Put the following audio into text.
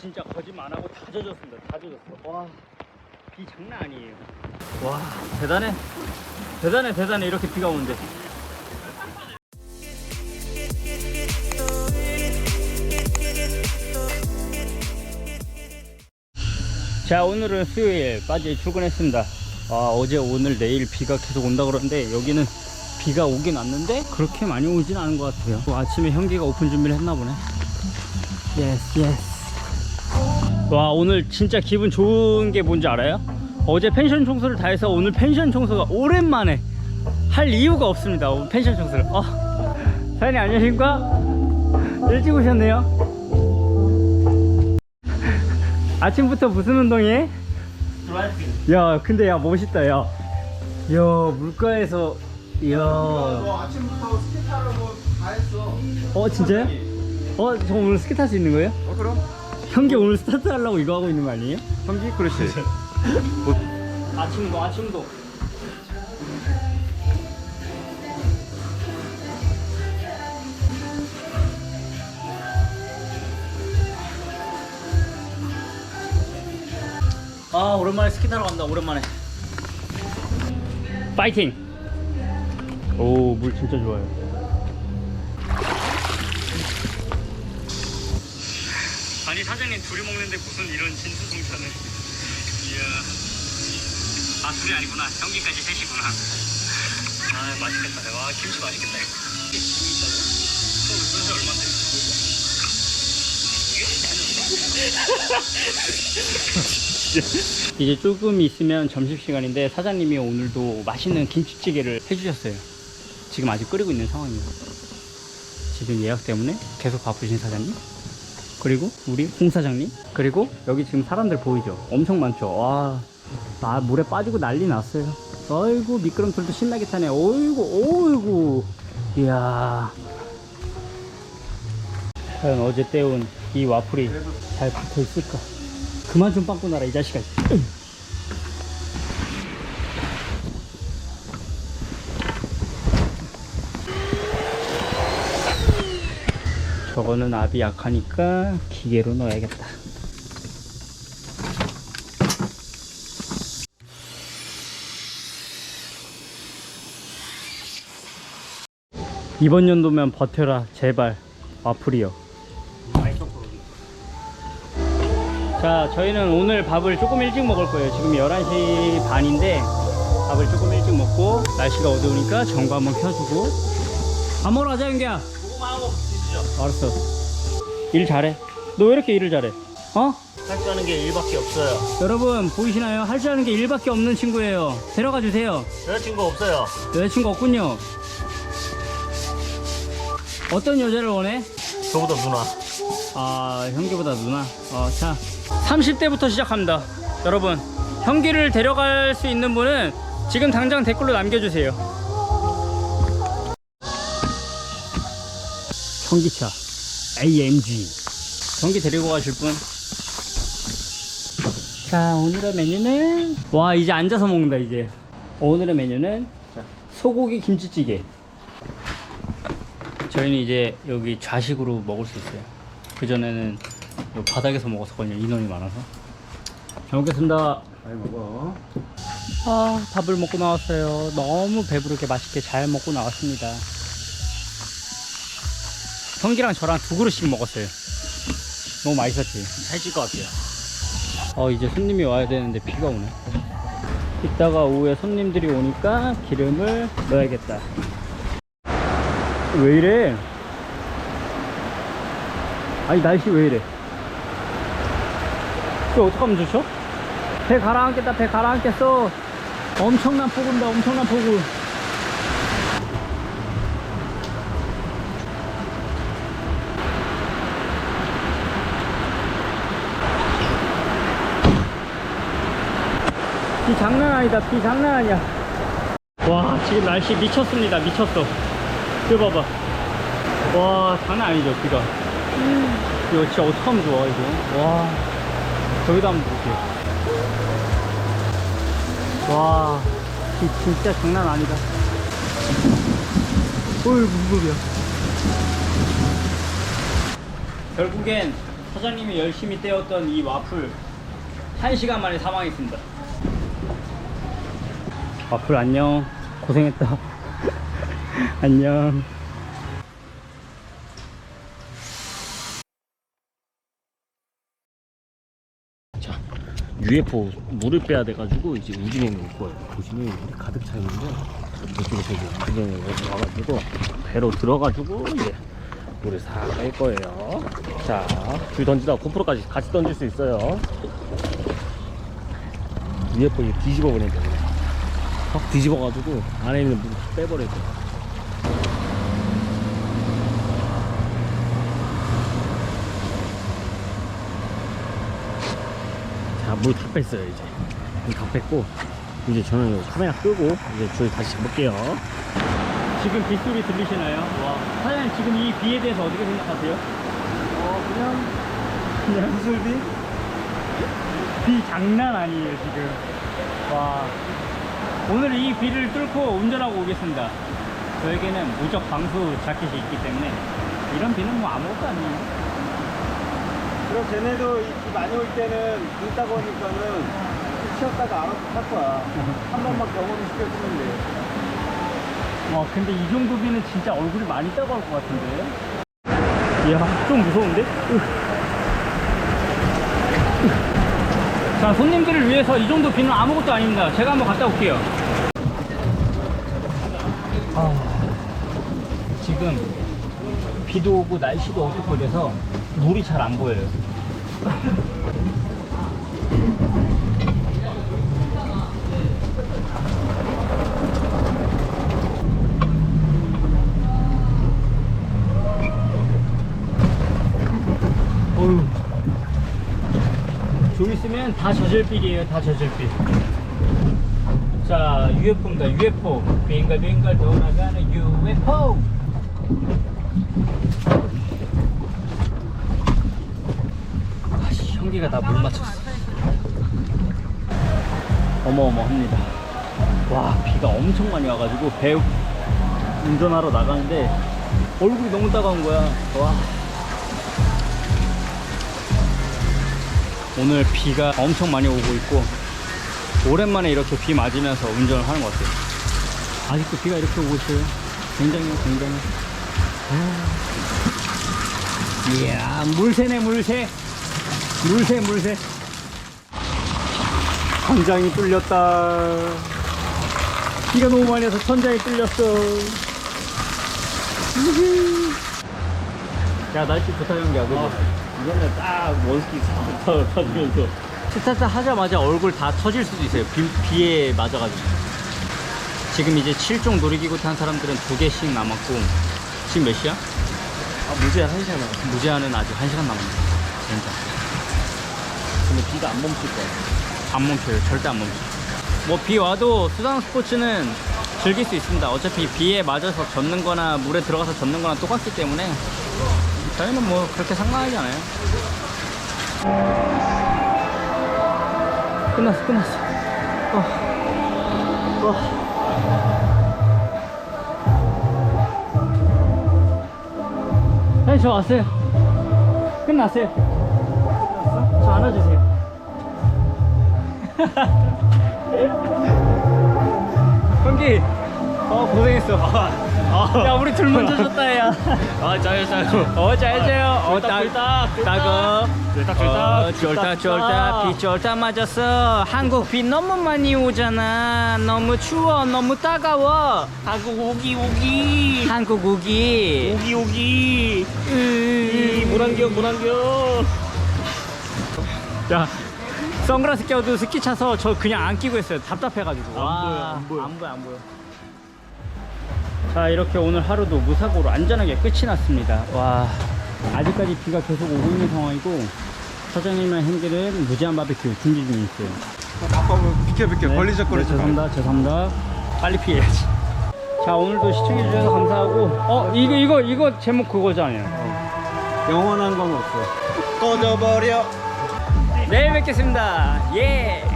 진짜 거짓말 안 하고 다 젖었습니다. 다 젖었어. 와, 비 장난 아니에요. 와, 대단해. 대단해, 대단해. 이렇게 비가 오는데. 자, 오늘은 수요일까지 출근했습니다. 아, 어제, 오늘, 내일 비가 계속 온다 그러는데 여기는 비가 오긴 왔는데 그렇게 많이 오진 않은 것 같아요. 또 아침에 현기가 오픈 준비를 했나 보네. 예스, 예스. 와 오늘 진짜 기분 좋은 게 뭔지 알아요? 어제 펜션 청소를 다 해서 오늘 펜션 청소가 오랜만에 할 이유가 없습니다 펜션 청소를 어. 사장님 안녕하십니까? 일찍 오셨네요 아침부터 무슨 운동해? 야 근데 야 멋있다 야야 물가에서 너 아침부터 스키 타라고 다 했어. 어 진짜요? 어 저 오늘 스키 탈 수 있는 거예요? 어 그럼? 형기 오늘 스타트 하려고 이거 하고 있는 거 아니에요? 형기 그렇지. 아침도 아침도. 아 오랜만에 스키 타러 간다 오랜만에. 파이팅! 오 물 진짜 좋아요 아니 사장님 둘이 먹는데 무슨 이런 진수성찬을. 이야. 아 둘이 아니구나. 형기까지 셋이구나. 아 맛있겠다. 와 김치 맛있겠다 이거. 또 은수 얼마인데 이제 조금 있으면 점심시간인데 사장님이 오늘도 맛있는 김치찌개를 해주셨어요. 지금 아직 끓이고 있는 상황이에요. 지금 예약 때문에 계속 바쁘신 사장님 그리고 우리 홍 사장님 그리고 여기 지금 사람들 보이죠? 엄청 많죠? 와 아, 물에 빠지고 난리 났어요. 아이고 미끄럼틀도 신나게 타네. 어이구 어이구. 이야. 과연 어제 떼운 이 와플이 잘 붙어 있을까? 그만 좀 빵꾸 나라 이 자식아 저거는 압이 약하니까 기계로 넣어야겠다. 이번 연도면 버텨라 제발 와플이요. 자 저희는 오늘 밥을 조금 일찍 먹을 거예요. 지금 11시 반인데 밥을 조금 일찍 먹고 날씨가 어두우니까 전구 한번 켜주고 밥 먹으러 가자 윤기야. 알았어. 일 잘해. 너 왜 이렇게 일을 잘해? 어? 할 줄 아는 게 일밖에 없어요. 여러분 보이시나요? 할 줄 아는 게 일밖에 없는 친구예요. 데려가 주세요. 여자친구 없어요. 여자친구 없군요. 어떤 여자를 원해? 저보다 누나. 아 형기보다 누나. 어, 자 30대부터 시작합니다. 여러분 형기를 데려갈 수 있는 분은 지금 당장 댓글로 남겨주세요. 현기차 AMG 경기 데리고 가실 분? 자 오늘의 메뉴는 와 이제 앉아서 먹는다 이제 오늘의 메뉴는 자, 소고기 김치찌개. 저희는 이제 여기 좌식으로 먹을 수 있어요. 그전에는 요 바닥에서 먹었었거든요 인원이 많아서. 잘 먹겠습니다. 많이 먹어. 아 밥을 먹고 나왔어요. 너무 배부르게 맛있게 잘 먹고 나왔습니다 형기랑 저랑 두 그릇씩 먹었어요. 너무 맛있었지? 살찔 것 같아요. 어 이제 손님이 와야 되는데 비가 오네. 이따가 오후에 손님들이 오니까 기름을 넣어야겠다. 왜 이래? 아니 날씨 왜 이래? 이거 어떡하면 좋죠? 배 가라앉겠다 배 가라앉겠어. 엄청난 폭우입니다 엄청난 폭우 비 장난 아니다 비 장난 아니야. 와 지금 날씨 미쳤습니다 미쳤어. 이거 봐봐. 와 장난 아니죠 비가. 이거 진짜 어떡하면 좋아 이거? 와 저기다 한번 볼게요 와비 진짜 장난 아니다. 어이 소리야? 결국엔 사장님이 열심히 떼었던 이 와플 1시간 만에 사망했습니다 와플 안녕 고생했다 안녕 자, UFO 물을 빼야 돼가지고 이제 우진에 놓을 거예요. 보시면 물이 가득 차 있는데 이쪽에서 이제 우진에 와가지고 배로 들어가지고 이제 물을 싹 뺄 거예요. 자, 줄 던지다 고프로까지 같이 던질 수 있어요. UFO 뒤집어 돼요. 확 뒤집어가지고 안에 있는 물을 다 빼버려야 돼요. 자, 물 다 뺐어요, 이제. 물 다 뺐고, 이제 저는 요 카메라 끄고, 이제 줄 다시 잡을게요. 지금 빗소리 들리시나요? 와 사장님 지금 이 비에 대해서 어떻게 생각하세요? 어 그냥 그냥 무술비? 비 장난 아니에요 지금 와 오늘 이 비를 뚫고 운전하고 오겠습니다 저에게는 무적 방수 자켓이 있기 때문에 이런 비는 뭐 아무것도 아니에요 그럼 쟤네도 이비 많이 올 때는 눈 따고 오니까는 쉬었다가 알아서 탈 거야. 한 번만 경험을 시켜주면 돼. 와 근데 이 정도 비는 진짜 얼굴이 많이 따가울 것 같은데 이야 좀 무서운데? 으. 자 손님들을 위해서 이 정도 비는 아무것도 아닙니다 제가 한번 갔다 올게요 아, 지금 비도 오고 날씨도 어둡고 그래서 물이 잘 안 보여요 어휴. 좀 있으면 다 젖을 빌이에요, 다 젖을 빌. 자, UFO입니다, UFO. 빙글빙글 돌아가는 UFO. 아씨, 형기가 다 물 맞췄어. 어마어마합니다. 와, 비가 엄청 많이 와가지고 배 운전하러 나가는데 얼굴이 너무 따가운 거야. 와. 오늘 비가 엄청 많이 오고 있고 오랜만에 이렇게 비 맞으면서 운전을 하는 것 같아요 아직도 비가 이렇게 오고 있어요 굉장히 굉장히 아. 이야 물새네 물새 물새 물새 천장이 뚫렸다 비가 너무 많이 와서 천장이 뚫렸어. 야 날씨 좋다 연기야 그죠? 이거는 딱 원스키 싹 터지면서. 스타트 하자마자 얼굴 다 터질 수도 있어요. 비, 비에 맞아가지고. 지금 이제 7종 놀이기구 탄 사람들은 두 개씩 남았고, 지금 몇 시야? 아, 무제 한 시간 남았어. 무제한은 아직 1시간 남았네. 진짜. 근데 비가 안 멈출 거야. 안 멈춰요. 절대 안 멈춰요. 뭐 비 와도 수상 스포츠는 즐길 수 있습니다. 어차피 비에 맞아서 젖는 거나 물에 들어가서 젖는 거나 똑같기 때문에 저희는 뭐 그렇게 상관하지 않아요. 끝났어, 끝났어. 어. 어. 네, 저 왔어요. 끝났어요. 저 안아주세요. 형기, 어 고생했어. 야 우리 둘 먼저 줬다 야. 아, 짜요, 짜요. 어 잘해줘요. 어 쫄딱, 딱, 쫄딱, 따거. 쫄딱, 어, 쫄딱. 비 쫄딱 맞았어. 한국 비 너무 많이 오잖아. 너무 추워, 너무 따가워. 한국 오기, 오기. 한국 우기. 오기, 오기. 으. 물안겨, 물안겨. 야 선글라스 껴도 스키 차서 저 그냥 안 끼고 있어요 답답해가지고 안 와, 보여, 안 보여. 안 보여 안 보여 자 이렇게 오늘 하루도 무사고로 안전하게 끝이 났습니다. 와 아직까지 비가 계속 오고 있는 상황이고 사장님이랑 형들은 무제한 바베큐 준비 중에 있어요. 아빠는 비켜 비켜. 걸리적거리지 네, 죄송합니다 죄송합니다. 빨리 피해야지. 자 오늘도 시청해주셔서 감사하고 어 이거 이거 이거 제목 그거잖아요. 영원한 건 없어. 꺼져버려. 내일 뵙겠습니다. 예